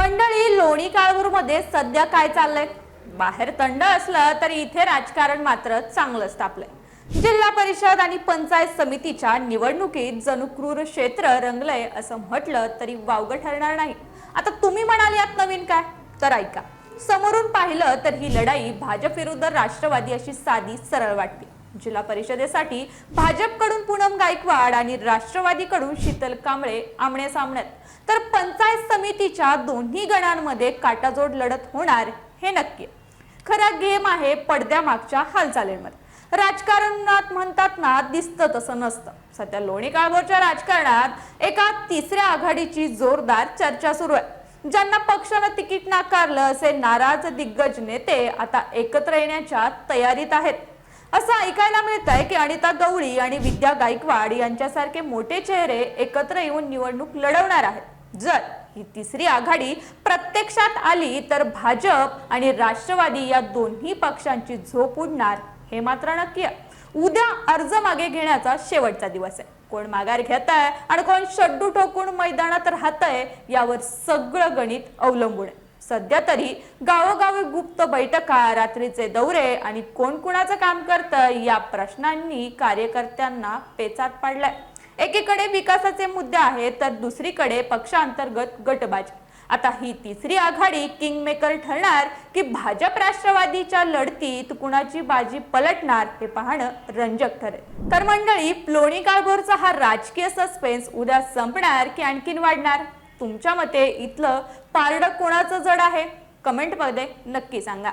मंडळी लोणी काळभोरमध्ये सध्या काय चाललंय? बाहेर थंड असलं तरी इथे राजकारण मात्र चांगलंच तापलंय. जिल्हा परिषद आणि पंचायत समितीच्या निवडणुकीत जणू क्रूर क्षेत्र रंगलंय असं म्हटलं तरी वावगं ठरणार नाही. आता तुम्ही म्हणाल यात नवीन काय? तर ऐका. समोरून पाहिलं तर ही लढाई भाजप विरुद्ध राष्ट्रवादी अशी साधी सरळ वाटते. जिल्हा परिषदेसाठी भाजपकडून पूनम गायकवाड आणि राष्ट्रवादीकडून शीतल कांबळे आमणे सामण्यात तर पंचायत समितीच्या दोन्ही गणांमध्ये काटाजोड लढत होणार हे नक्की. खरा गेम आहे पडद्यामागच्या हालचालींमध्ये राजकारणात म्हणतात ना दिसतं तसं नसतं. सध्या लोणी काळभोरच्या राजकारणात एका तिसऱ्या आघाडीची जोरदार चर्चा सुरू आहे. ज्यांना पक्षानं तिकीट नाकारलं असे नाराज दिग्गज नेते आता एकत्र येण्याच्या तयारीत आहेत. असं ऐकायला मिळत आहे की अनिता गवळी आणि विद्या गायकवाड यांच्यासारखे मोठे चेहरे एकत्र येऊन निवडणूक लढवणार आहेत. जर ही तिसरी आघाडी प्रत्यक्षात आली तर भाजप आणि राष्ट्रवादी या दोन्ही पक्षांची झोप उडणार हे मात्र नक्की आहे. उद्या अर्ज मागे घेण्याचा शेवटचा दिवस आहे. कोण माघार घेत आहे आणि कोण शड्डू ठोकून मैदानात राहतंय यावर सगळं गणित अवलंबून आहे. सध्या तरी गावोगावी गुप्त बैठका रात्रीचे दौरे आणि कोण कुणाचं काम करतं या प्रश्नांनी कार्यकर्त्यांना पेचात पाडलाय. एकीकडे विकासाचे मुद्दे आहेत तर दुसरीकडे पक्षांतर्गत गटबाजी. आता ही तिसरी आघाडी किंगमेकर ठरणार की भाजप राष्ट्रवादीच्या लढतीत कुणाची बाजी पलटणार हे पाहणं रंजक ठरेल. तर मंडळी प्लोणी काळभोरचा हा राजकीय सस्पेन्स उद्या संपणार की आणखीन वाढणार? तुमच्या मते इथलं पारडं कोणाचं जड आहे? कमेंटमध्ये नक्की सांगा.